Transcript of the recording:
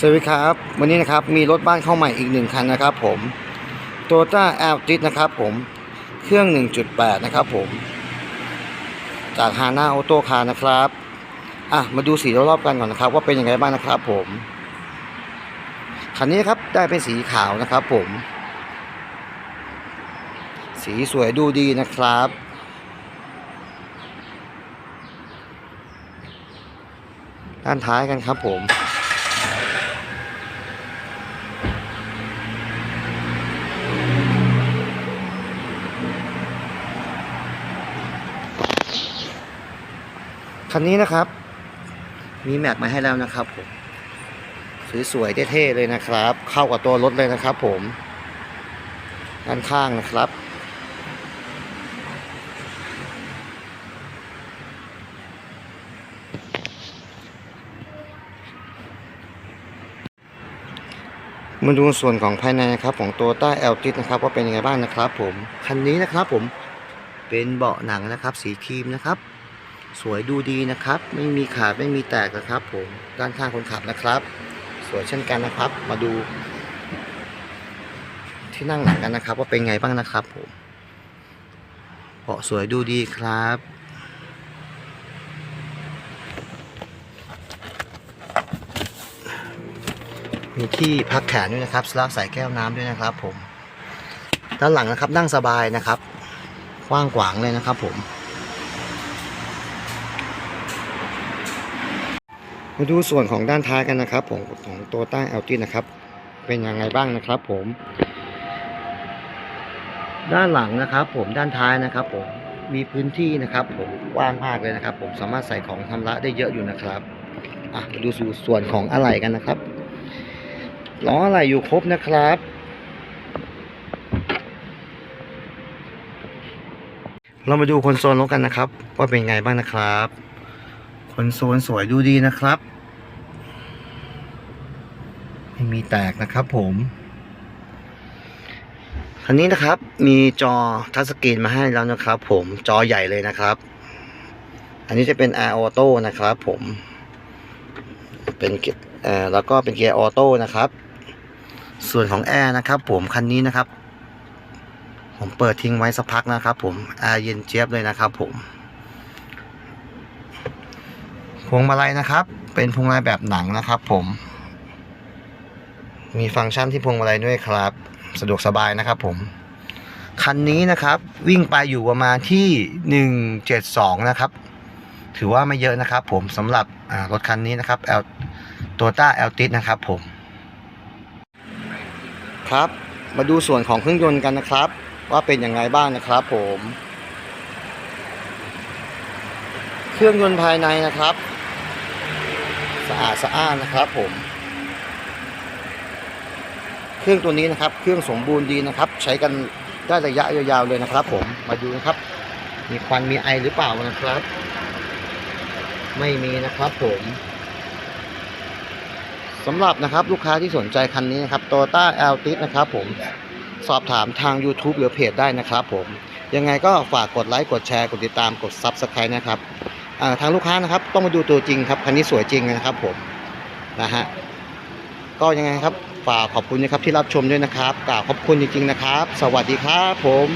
สวัสดีครับ วันนี้นะครับมีรถบ้านเข้าใหม่อีกหนึ่งคันนะครับผมโตโยต้าแอลติสนะครับผมเครื่อง 1.8 นะครับผมจากฮาน่าออโต้คาร์นะครับอะมาดูสีรอบๆกันก่อนนะครับ ว่าเป็นยังไงบ้างนะครับผมคันนี้ครับได้เป็นสีขาวนะครับผม สีสวยดูดีนะครับด้านท้ายกันครับผม คันนี้นะครับ มีแม็กมาให้แล้วนะครับผมสวยๆเท่ๆเลยนะครับ เข้ากับตัวรถเลยนะครับ ผมด้านข้างนะครับ มาดูส่วนของภายในนะครับ ของตัวต้าแอลติสนะครับว่าเป็นยังไงบ้างนะครับ ผมคันนี้นะครับ ผมเป็นเบาะหนังนะครับ สีครีมนะครับ สวยดูดีนะครับ ไม่มีขาดไม่มีแตกนะครับ ผมด้านข้างคนขับนะครับ สวยเช่นกันนะครับ มาดู ที่นั่งหลังกันนะครับ ว่าเป็นไงบ้างนะครับ ผมเบาะสวยดูดีครับมีที่พักแขนด้วยนะครับสลับใส่แก้วน้ำด้วยนะครับ ผม ด้านหลังนะครับนั่งสบายนะครับกว้างขวางเลยนะครับ ผม มาดูส่วนของด้านท้ายกันนะครับผมของตัวต้าเอลตินะครับ เป็นยังไงบ้างนะครับ ผม ด้านหลังนะครับ ผมด้านท้ายนะครับ ผมมีพื้นที่นะครับ ผมกว้างมากเลยนะครับ ผมสามารถใส่ของทำละได้เยอะอยู่นะครับอะมาดูส่วนของอะไหล่กันนะครับล้ออะไรอยู่ครบนะครับเรามาดูคอนโซลรถกันนะครับ ว่าเป็นไงบ้างนะครับคอนโซลสวยดูดีนะครับ ไม่มีแตกนะครับผมคันนี้นะครับมีจอทัชสกรีนมาให้แล้วนะครับผมจอใหญ่เลยนะครับ อันนี้จะเป็น Air Auto นะครับผมเป็นเอ่อแล้วก็เป็นเกียร์ออโต้นะครับ ส่วนของแอร์นะครับผมคันนี้นะครับ ผมเปิดทิ้งไว้สักพักนะครับ ผมแอร์เย็นเจี๊ยบเลยนะครับผมพวงมาลัยนะครับ เป็นพวงมาลัยแบบหนังนะครับ ผม มีฟังก์ชันที่พวงมาลัยด้วยครับ สะดวกสบายนะครับผม คันนี้นะครับวิ่งไปอยู่ประมาณที่หนึ่งเจ็ดสองนะครับ ถือว่าไม่เยอะนะครับผมสำหรับรถคันนี้นะครับแอลตัวต้าแอลติสนะครับผม ครับมาดูส่วนของเครื่องยนต์กันนะครับ ว่าเป็นยังไงบ้างนะครับผม เครื่องยนต์ภายในนะครับ สะอาดสะอ้านนะครับผม เครื่องตัวนี้นะครับ เครื่องสมบูรณ์ดีนะครับ ใช้กันได้ระยะยาวๆเลยนะครับ ผมมาดูนะครับ มีควันมีไอหรือเปล่านะครับ ไม่มีนะครับผมสำหรับนะครับลูกค้าที่สนใจคันนี้นะครับ Toyota Altis นะครับผมสอบถามทาง YouTube หรือเพจได้นะครับผมยังไงก็ฝากกดไลค์กดแชร์กดติดตามกด Subscribe นะครับทางลูกค้านะครับต้องมาดูตัวจริงครับคันนี้สวยจริงนะครับผมนะฮะ ก็ยังไงครับฝากขอบคุณนะครับที่รับชมด้วยนะครับกล่าวขอบคุณจริงๆนะครับ สวัสดีครับผม